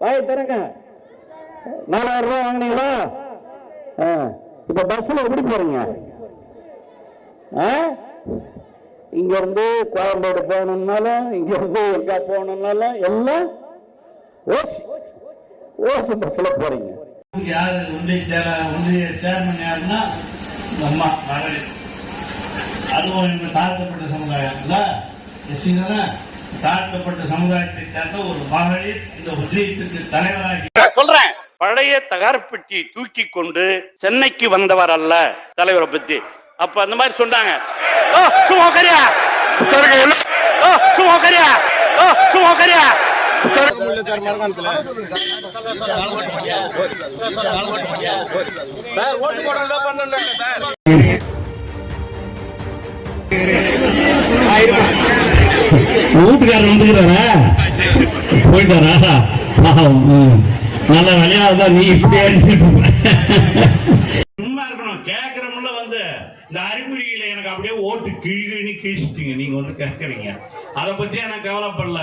வாய் தரங்க நாலாயிரம் ரூபாய் வாங்கினீங்களா? இப்ப பஸ்ல எப்படி போறீங்க? இங்க இருந்து கோயம்பேடு போகணும்னாலும் இங்க இருந்து எங்கா போகணும்னாலும் எல்லாம் ஓசி ஓசி பஸ்ல போறீங்க. யாரு ஒன்றிய ஒன்றிய சேர்மன் யாருன்னா அம்மா மகளிர் அதுவும் இந்த தாழ்த்தப்பட்ட சமுதாயம் இல்ல? எஸ்சி தானே? தாழ்த்தப்பட்ட சமுதாயத்தை சேர்ந்த ஒரு மகளிர் இந்த ஒன்றியத்துக்கு தலைவராகி சொல்றேன். பழைய தகரப்பெட்டியை தூக்கி கொண்டு சென்னைக்கு வந்தவர் அல்ல தலைவரை பத்தி. அப்ப அந்த மாதிரி சொன்னாங்க. ஓ சும்மா உட்காரியா. உட்காருங்க வீட்டுக்காரர் வந்துக்கிறாரா? போயிட்டாரா? பாவம். ம். வழியா விளையாடுதான் நீ இப்படி சும்மா இருக்கணும். கேக்குறவங்கள வந்து இந்த அறிகுறியில எனக்கு அப்படியே ஓட்டு கிழி கிழிச்சிட்டீங்க. நீங்க வந்து கேட்கறீங்க அதை பத்தி எனக்கு கவலைப்படல.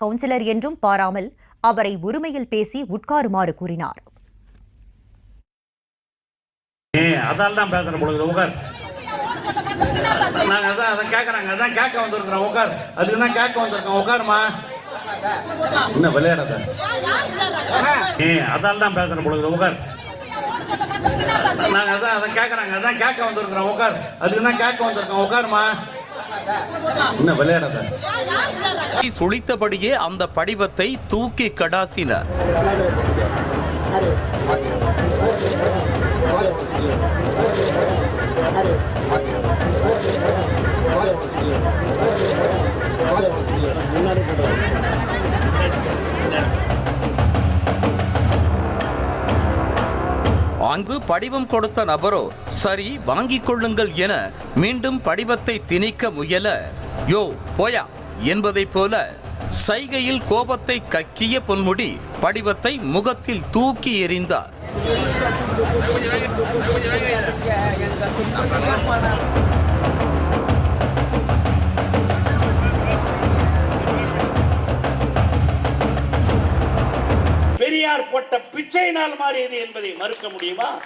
கவுன்சிலர் என்றும் பாராமல் அவரை உரிமையில் பேசி உட்காருமாறு கூறினார். அதால் தான் பேசுறேன் பொழுது உட்கார் நாங்க அதான் அதை கேட்கறாங்க அதான் கேட்க வந்திருக்கிறோம் உட்கார் அதுக்கு தான் கேட்க வந்திருக்கோம் உட்காருமா என்ன விளையாடாத? ஏ அதால் தான் பேசுறேன் பொழுது உட்கார் நாங்க அதான் அதை கேட்கறாங்க அதான் கேட்க வந்திருக்கிறோம் உட்கார் அதுக்கு தான் கேட்க வந்திருக்கோம் உட்காருமா என்ன விளையாடாத? சுழித்தபடியே அந்த படிவத்தை தூக்கி கடாசினார் முன்னாடி அங்கு படிவம் கொடுத்த நபரோ சரி வாங்கிக் கொள்ளுங்கள் என மீண்டும் படிவத்தை திணிக்க முயல. யோ போயா என்பதைப் போல சைகையில் கோபத்தை கக்கிய பொன்முடி படிவத்தை முகத்தில் தூக்கி எறிந்தார். பிச்சையினால் மாறியது என்பதை மறுக்க முடியுமா?